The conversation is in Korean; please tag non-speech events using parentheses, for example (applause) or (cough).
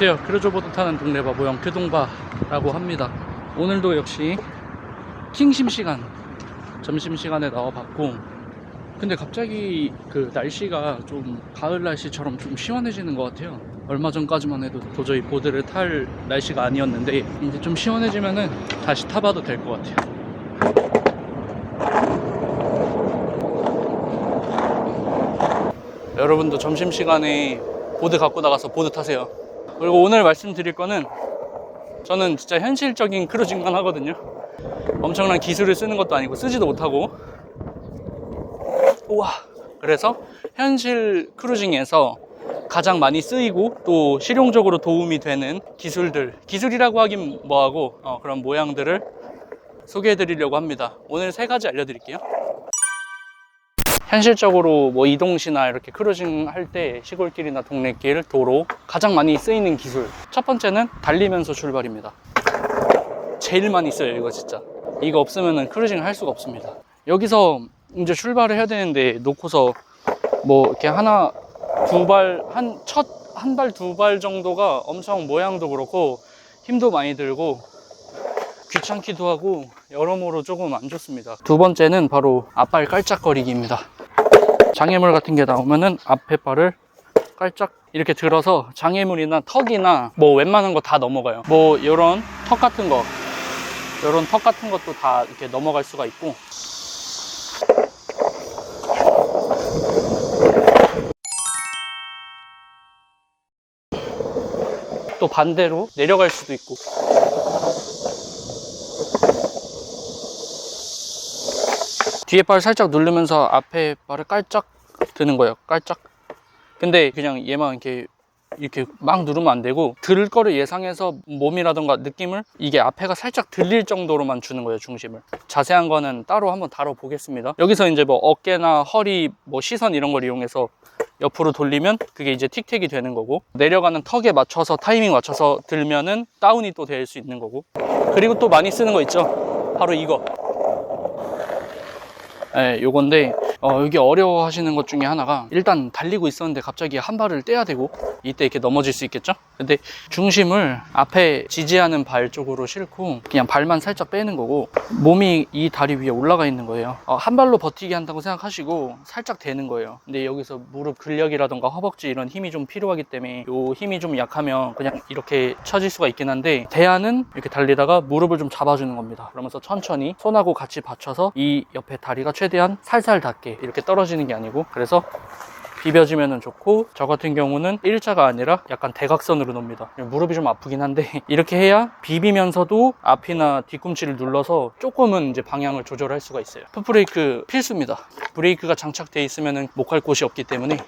안녕하세요. 크루즈보드 타는 동네 바보 영크동바라고 합니다. 오늘도 역시 킹심 시간, 점심 시간에 나와봤고, 근데 갑자기 그 날씨가 좀 가을 날씨처럼 좀 시원해지는 것 같아요. 얼마 전까지만 해도 도저히 보드를 탈 날씨가 아니었는데 이제 좀 시원해지면은 다시 타봐도 될 것 같아요. 여러분도 점심시간에 보드 갖고 나가서 보드 타세요. 그리고 오늘 말씀드릴 거는 저는 진짜 현실적인 크루징만 하거든요. 엄청난 기술을 쓰는 것도 아니고 쓰지도 못하고. 우와. 그래서 현실 크루징에서 가장 많이 쓰이고 또 실용적으로 도움이 되는 기술들, 기술이라고 하긴 뭐하고 어, 그런 모양들을 소개해 드리려고 합니다. 오늘 세 가지 알려드릴게요. 현실적으로 뭐 이동시나 이렇게 크루징 할 때 시골길이나 동네길, 도로 가장 많이 쓰이는 기술. 첫 번째는 달리면서 출발입니다. 제일 많이 써요, 이거 진짜. 이거 없으면 크루징 할 수가 없습니다. 여기서 이제 출발을 해야 되는데 놓고서 뭐 이렇게 하나, 두 발, 한, 첫, 한 발, 두 발 정도가 엄청 모양도 그렇고 힘도 많이 들고 귀찮기도 하고 여러모로 조금 안 좋습니다. 두 번째는 바로 앞발 깔짝거리기입니다. 장애물 같은 게 나오면은 앞에 발을 깔짝 이렇게 들어서 장애물이나 턱이나 뭐 웬만한 거 다 넘어가요. 뭐 이런 턱 같은 거, 이런 턱 같은 것도 다 이렇게 넘어갈 수가 있고. 또 반대로 내려갈 수도 있고. 뒤에 발 살짝 누르면서 앞에 발을 깔짝 드는 거예요. 깔짝. 근데 그냥 얘만 이렇게 이렇게 막 누르면 안 되고 들을 거를 예상해서 몸이라던가 느낌을 이게 앞에가 살짝 들릴 정도로만 주는 거예요 중심을. 자세한 거는 따로 한번 다뤄 보겠습니다. 여기서 이제 뭐 어깨나 허리 뭐 시선 이런 걸 이용해서 옆으로 돌리면 그게 이제 틱택이 되는 거고 내려가는 턱에 맞춰서 타이밍 맞춰서 들면은 다운이 또 될 수 있는 거고. 그리고 또 많이 쓰는 거 있죠? 바로 이거 네, 요건데 어, 여기 어려워 하시는 것 중에 하나가 일단 달리고 있었는데 갑자기 한 발을 떼야 되고 이때 이렇게 넘어질 수 있겠죠? 근데 중심을 앞에 지지하는 발 쪽으로 싣고 그냥 발만 살짝 빼는 거고 몸이 이 다리 위에 올라가 있는 거예요. 어, 한 발로 버티게 한다고 생각하시고 살짝 되는 거예요. 근데 여기서 무릎 근력이라던가 허벅지 이런 힘이 좀 필요하기 때문에 요 힘이 좀 약하면 그냥 이렇게 처질 수가 있긴 한데 대안은 이렇게 달리다가 무릎을 좀 잡아주는 겁니다. 그러면서 천천히 손하고 같이 받쳐서 이 옆에 다리가 최대한 살살 닿게 이렇게 떨어지는 게 아니고 그래서 비벼주면 좋고 저 같은 경우는 일자가 아니라 약간 대각선으로 놓습니다. 무릎이 좀 아프긴 한데 (laughs) 이렇게 해야 비비면서도 앞이나 뒤꿈치를 눌러서 조금은 이제 방향을 조절할 수가 있어요. 풋브레이크 필수입니다. 브레이크가 장착돼 있으면 못갈 곳이 없기 때문에